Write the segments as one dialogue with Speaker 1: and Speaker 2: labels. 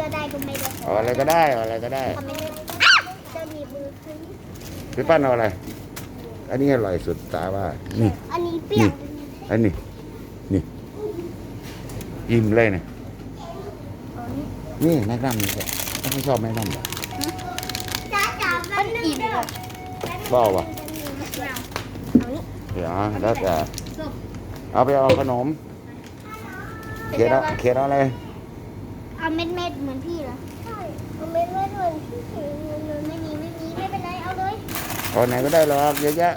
Speaker 1: ก็ได้ก็ไม่ได้
Speaker 2: เอาอะไรก็ได้เอาอะไรก็ได้
Speaker 1: ทำไม่ได้จะหนีบมือขึ้น
Speaker 2: พี่ปั้นเอาอะไร อันนี้อร่อยสุดตาว่านี่
Speaker 1: อันนี้เปรี้ยว
Speaker 2: อันนี้ นี่อิ่มเลยเนี่ย
Speaker 1: อันนี้
Speaker 2: นี่แม่น้ำนี่แหละไม่ชอบแม่น้ำเหรอ
Speaker 1: จ้าจ๋ามันอิ่มเลย
Speaker 2: บ้าวะ
Speaker 1: เอานี้
Speaker 2: เดี๋ยวแล้วแต่เอาไปเอาขนมเขียนเอาเขียนเอาอะไร
Speaker 1: เอาเม็ดเม็ดๆเหมือนพี่เหรอ ใช่เอาเม็ดเม็ดๆเหมือนพี่ไม่มีไม่มีไม่เป็นไรเอาเลย
Speaker 2: เอาไหนก็ได้หรอกเยอะแยะ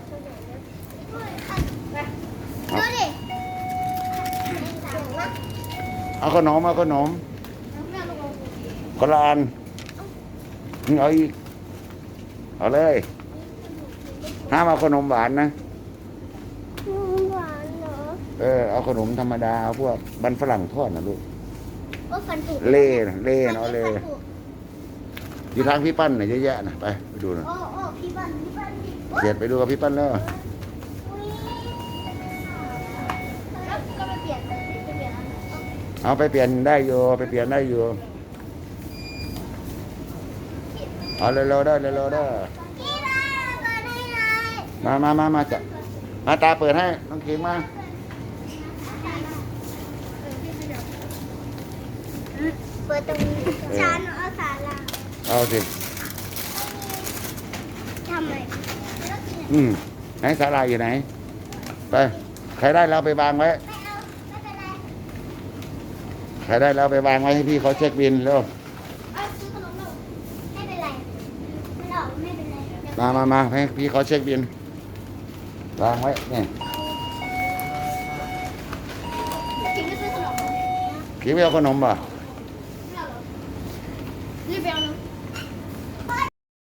Speaker 1: ดูดิ
Speaker 2: เอาขนมเอาขนมคนละอันมึงเอาอีกเอาเลยห้ามเอาขนมหวานนะ
Speaker 1: หวานเหรอ
Speaker 2: เออเอาขนมธรรมดาเอาพวกบันฝรั่งทอดนะลูก
Speaker 1: โอ้ฟันผุ
Speaker 2: เล่นะเล่นะเอา
Speaker 1: ฟั
Speaker 2: เล่
Speaker 1: นผุ
Speaker 2: อยู่ทางพี่ปั้นน่ะเยอะแยะนะไปไปดูนะ
Speaker 1: โอ้โอ้พี่บันพี่บันพี่
Speaker 2: เขียนไปดูกับพี่ปั้นแล้ว
Speaker 1: อุ๊ยแล้วก็ไปเปลี่ยนไปเปลี่ยนอันไหน
Speaker 2: เอาไปเปลี่ยนได้อยู่ไปเปลี่ยนได้อยู่เอาเร็วๆได้เร็วๆได้
Speaker 1: พี่บันเปิดให้หน่อย
Speaker 2: มามามามาจะมาตาเปิดให้น้องเข็งมา
Speaker 1: เปิดตรงนี้จานเอาสาลา
Speaker 2: เอาสิ
Speaker 1: ทำไม
Speaker 2: อืมไหนสาลายอยู่ไหน ไป ใครได้แล้วเอาไปวางไว้
Speaker 1: ไม่เอา ไม่เป็นไร
Speaker 2: ใครได้แล้วเอาไปวางไว้ให้พี่เขาเช็คบินเร็ว
Speaker 1: เอาซื้อขนมหนูไม่เป็นไรไม่หรอกไม่เป็นไรเดี๋ยว
Speaker 2: มามามาให้พี่เขาเช็คบินวางไว้เนี่ย
Speaker 1: จริงก็ซื้อขนมเหรอ
Speaker 2: พี่ไปเอาขนมป่ะ
Speaker 1: ไ